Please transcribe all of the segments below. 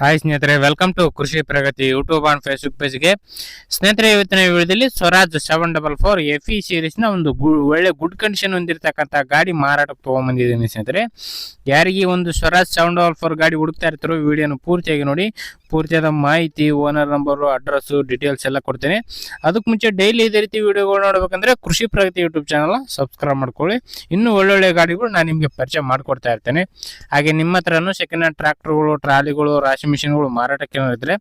Hi ಸ್ನೇಹಿತರೆ welcome to Krishi Pragati YouTube on Facebook ಪೇಜ್ಗೆ ಸ್ನೇಹಿತರೆ, ಇವತ್ತಿನ ವಿಡಿಯೋದಲ್ಲಿ Swaraj seven double four F E ಸೀರೀಸ್ನ ಒಂದು ಗು, ಒಳ್ಳೆ ಗುಡ್ ಕಂಡೀಷನ್ ಹೊಂದಿರತಕ್ಕಂಥ ಗಾಡಿ ಮಾರಾಟಕ್ಕೆ ತೊಗೊಂಬಂದಿದ್ದೀನಿ ಸ್ನೇಹಿತರೆ. ಯಾರಿಗೆ ಒಂದು ಸ್ವರಾಜ್ ಸೆವೆನ್ ಡಬಲ್ ಫೋರ್ ಗಾಡಿ ಹುಡುಕ್ತಾ ಇರ್ತಾರೋ ವಿಡಿಯೋನ ಪೂರ್ತಿಯಾಗಿ ನೋಡಿ. ಪೂರ್ತಿಯಾದ ಮಾಹಿತಿ ಓನರ್ ನಂಬರು ಅಡ್ರೆಸ್ಸು ಡೀಟೇಲ್ಸ್ ಎಲ್ಲ ಕೊಡ್ತೇನೆ. ಅದಕ್ಕೆ ಮುಂಚೆ ಡೈಲಿ ಇದೇ ರೀತಿ ವಿಡಿಯೋಗಳು ನೋಡಬೇಕಂದ್ರೆ ಕೃಷಿ ಪ್ರಗತಿ ಯೂಟ್ಯೂಬ್ ಚಾನಲ್ ಸಬ್ಸ್ಕ್ರೈಬ್ ಮಾಡ್ಕೊಳ್ಳಿ. ಇನ್ನೂ ಒಳ್ಳೊಳ್ಳೆ ಗಾಡಿಗಳು ನಾನು ನಿಮಗೆ ಪರಿಚಯ ಮಾಡಿಕೊಡ್ತಾ ಇರ್ತೇನೆ. ಹಾಗೆ ನಿಮ್ಮ ಹತ್ರನೂ ಸೆಕೆಂಡ್ ಹ್ಯಾಂಡ್ ಟ್ರಾಕ್ಟರ್ಗಳು ಟ್ರಾಲಿಗಳು ರಾಶಿ ಮಿಷಿನ್ಗಳು ಮಾರಾಟಕ್ಕೆ ಇದ್ದರೆ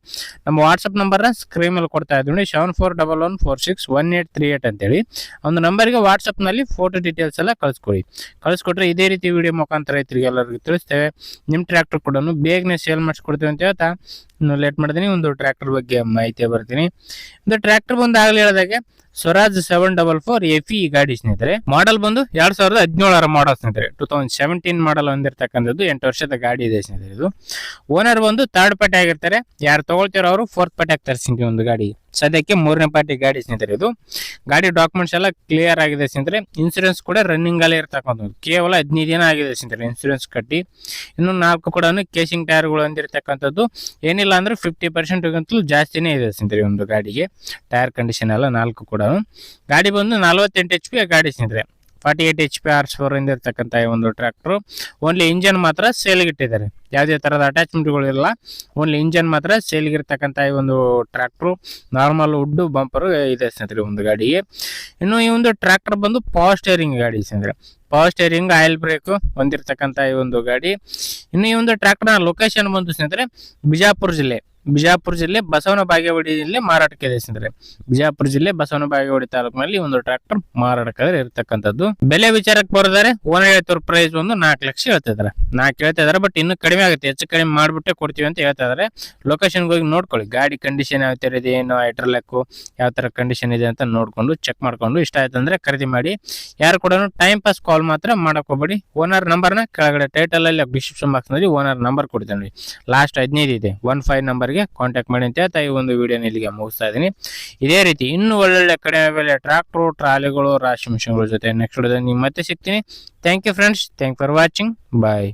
ನಮ್ಮ ವಾಟ್ಸಪ್ ನಂಬರ್ನ ಸ್ಕ್ರೀನ್ ಮೇಲೆ ಕೊಡ್ತಾ ಇದ್ದೀನಿ. Seven four double one four six one eight three eight ಅಂತೇಳಿ. ಒಂದು ನಂಬರ್ಗೆ ವಾಟ್ಸಪ್ನಲ್ಲಿ ಫೋಟೋ ಡೀಟೇಲ್ಸ್ ಎಲ್ಲ ಕಳಿಸ್ಕೊಡಿ. ಕಳಿಸ್ಕೊಟ್ರೆ ಇದೇ ರೀತಿ ವಿಡಿಯೋ ಮುಖಾಂತರ ರೈತರಿಗೆ ಎಲ್ಲರಿಗೂ ತಿಳಿಸ್ತೇವೆ. ನಿಮ್ಮ ಟ್ರ್ಯಾಕ್ಟರ್ ಕೂಡ ಬೇಗನೆ ಸೇಲ್ ಮಾಡಿಸ್ಕೊಡ್ತೀವಿ ಅಂತ ಹೇಳ್ತಾ ಇನ್ನು ಲೇಟ್ ಮಾಡ್ತೀನಿ, ಒಂದು ಟ್ರ್ಯಾಕ್ಟರ್ ಬಗ್ಗೆ ಮಾಹಿತಿ ಬರ್ತೀನಿ. ಒಂದು ಟ್ರ್ಯಾಕ್ಟರ್ ಬಂದು ಆಗಲಿ ಹೇಳಿದಾಗೆ, Swaraj seven double four F ಗಾಡಿ ಸ್ನೇಹಿತರೆ. ಮಾಡೆಲ್ ಬಂದು ಎರಡ್ ಸಾವಿರದ ಹದಿನೇಳರ ಮಾಡಲ್ ಸ್ನೇಹಿತರೆ. ಟೂ ತೌಸಂಡ್ ಸೆವೆಂಟೀನ್ ಮಾಡಲ್ ಹೊಂದಿರತಕ್ಕಂಥದ್ದು ಎಂಟು ವರ್ಷದ ಗಾಡಿ ಇದೆ ಸ್ನೇಹಿತರೆ ಇದು. ಓನರ್ ಬಂದು ಥರ್ಡ್ ಪಾರ್ಟಿ ಆಗಿರ್ತಾರೆ. ಯಾರು ತಗೊಳ್ತಾರೋ ಅವರು ಫೋರ್ತ್ ಪಾರ್ಟಿ ಆಗ್ತಾರೆ ಸ್ನೇಹಿತರೆ ಒಂದು ಗಾಡಿ. ಸದ್ಯಕ್ಕೆ ಮೂರನೇ ಪಾರ್ಟಿ ಗಾಡಿ ಸ್ನೇಹಿತರೆ ಇದು. ಗಾಡಿ ಡಾಕ್ಯುಮೆಂಟ್ಸ್ ಎಲ್ಲ ಕ್ಲಿಯರ್ ಆಗಿದೆ ಸ್ನೇಹಿತರೆ. ಇನ್ಸೂರೆನ್ಸ್ ಕೂಡ ರನ್ನಿಂಗ್ ಅಲ್ಲೇ ಇರ್ತಕ್ಕಂಥದ್ದು. ಕೇವಲ ಹದಿನೈದು ದಿನ ಆಗಿದೆ ಸ್ನೇಹಿತರೆ ಇನ್ಸೂರೆನ್ಸ್ ಕಟ್ಟಿ. ಇನ್ನು ನಾಲ್ಕು ಕೂಡ ಕೇಸಿಂಗ್ ಟೈರ್ಗಳು ಹೊಂದಿರತಕ್ಕಂಥದ್ದು ಏನಿಲ್ಲ ಅಂದ್ರೆ ಫಿಫ್ಟಿ ಪರ್ಸೆಂಟ್ಗಂತಲೂ ಜಾಸ್ತಿನೇ ಇದೆ ಸ್ನೇಹಿತರೆ ಒಂದು ಗಾಡಿಗೆ. ಟೈರ್ ಕಂಡೀಷನ್ ಎಲ್ಲ ನಾಲ್ಕು ಕೂಡ. ಗಾಡಿ ಬಂದು ನಲವತ್ತೆಂಟು ಎಚ್ ಪಿ ಗಾಡಿ ಸ್ನೇಹಿತರೆ. ಫಾರ್ಟಿ ಏಟ್ ಎಚ್ ಪಿ ಆರ್ಸ್ ಫೋರ್ ಇರ್ತಕ್ಕಂಥ ಈ ಒಂದು ಟ್ರ್ಯಾಕ್ಟ್ರು ಓನ್ಲಿ ಇಂಜನ್ ಮಾತ್ರ ಸೇಲ್ಗೆ ಇಟ್ಟಿದ್ದಾರೆ. ಯಾವುದೇ ಥರದ ಅಟ್ಯಾಚ್ಮೆಂಟ್ಗಳು ಇಲ್ಲ. ಓನ್ಲಿ ಇಂಜನ್ ಮಾತ್ರ ಸೇಲ್ಗೆ ಇರ್ತಕ್ಕಂಥ ಈ ಒಂದು ಟ್ರ್ಯಾಕ್ಟ್ರು ನಾರ್ಮಲ್ ವುಡ್ಡು ಬಂಪರು ಇದೆ ಸ್ನೇಹಿತರೆ ಒಂದು ಗಾಡಿಗೆ. ಇನ್ನು ಈ ಒಂದು ಟ್ರ್ಯಾಕ್ಟರ್ ಬಂದು ಪವರ್ ಸ್ಟೇರಿಂಗ್ ಗಾಡಿ ಸ್ನೇಹಿತರೆ. ಪವರ್ ಸ್ಟೇರಿಂಗ್ ಆಯಿಲ್ ಬ್ರೇಕ್ ಹೊಂದಿರತಕ್ಕಂಥ ಈ ಒಂದು ಗಾಡಿ. ಇನ್ನು ಈ ಒಂದು ಟ್ರ್ಯಾಕ್ಟರ್ನ ಲೊಕೇಶನ್ ಬಂದು ಸ್ನೇಹಿತರೆ ಬಿಜಾಪುರ ಜಿಲ್ಲೆ. ಬಿಜಾಪುರ ಜಿಲ್ಲೆ ಬಸವನ ಬಾಗೇವಾಡಿಯಲ್ಲಿ ಮಾರಾಟಕ್ಕೆ ಇದೆ ಬಿಜಾಪುರ ಜಿಲ್ಲೆ ಬಸವನ ಬಾಗೇವಾಡಿ ತಾಲೂಕಿನಲ್ಲಿ ಒಂದು ಟ್ರ್ಯಾಕ್ಟರ್ ಮಾರಾಟಕ್ಕೆ ಇರತಕ್ಕಂಥದ್ದು. ಬೆಲೆ ವಿಚಾರಕ್ಕೆ ಬರೋದಾರೆ ಓನರ್ ಹೇಳ್ತಾರ ಪ್ರೈಸ್ ಒಂದು ನಾಲ್ಕು ಲಕ್ಷ ಹೇಳ್ತಾ ಇದಾರೆ ನಾಲ್ಕು ಹೇಳ್ತಾ ಇದಾರೆ ಬಟ್ ಇನ್ನು ಕಡಿಮೆ ಆಗುತ್ತೆ. ಹೆಚ್ಚು ಕಡಿಮೆ ಮಾಡ್ಬಿಟ್ಟೆ ಕೊಡ್ತೀವಿ ಅಂತ ಹೇಳ್ತಾ ಇದಾರೆ ಲೊಕೇಶನ್ಗೆ ಹೋಗಿ ನೋಡ್ಕೊಳ್ಳಿ. ಗಾಡಿ ಕಂಡೀಷನ್ ಯಾವ ತರ ಇದೆ, ಏನು ಹೈಡ್ರಲೆಕ್ಕು ಯಾವ ತರ ಕಂಡೀಷನ್ ಇದೆ ಅಂತ ನೋಡ್ಕೊಂಡು ಚೆಕ್ ಮಾಡ್ಕೊಂಡು ಇಷ್ಟ ಆಯ್ತು ಅಂದ್ರೆ ಖರೀದಿ ಮಾಡಿ. ಯಾರು ಕೂಡ ಟೈಮ್ ಪಾಸ್ ಕಾಲ್ ಮಾತ್ರ ಮಾಡಕ್ ಹೋಗ್ಬೇಡಿ. ಓನರ್ ನಂಬರ್ನ ಕೆಳಗಡೆ ಟೈಟಲ್ ಅಲ್ಲಿ ಡಿಸ್ಕ್ರಿಪ್ಷನ್ ಬಾಕ್ಸ್ನಲ್ಲಿ ಓನರ್ ನಂಬರ್ ಕೊಡ್ತೇನೆ ಲಾಸ್ಟ್ ಹದಿನೈದು ಇದೆ. ಒನ್ ಫೈವ್ ನಂಬರ್ಗೆ ಕಾಂಟ್ಯಾಕ್ಟ್ ಮಾಡಿ ಅಂತ ಹೇಳ್ತಾ ಈ ಒಂದು ವಿಡಿಯೋನ ಇಲ್ಲಿಗೆ ಮುಗಿಸ್ತಾ ಇದ್ದೀನಿ. ಇದೇ ರೀತಿ ಇನ್ನೂ ಒಳ್ಳೊಳ್ಳೆ ಕಡಿಮೆ ಬೆಲೆ ಟ್ರಾಕ್ಟರ್ ಟ್ರಾಲಿಗಳು, ರಾಶಿ ಮಿಷನ್ಗಳ ಜೊತೆ ನೆಕ್ಸ್ಟ್ ವಿಡಿಯೋದಲ್ಲಿ ನಿಮ್ಮ ಮತ್ತೆ ಸಿಗ್ತೀನಿ. Thank you friends thank for watching bye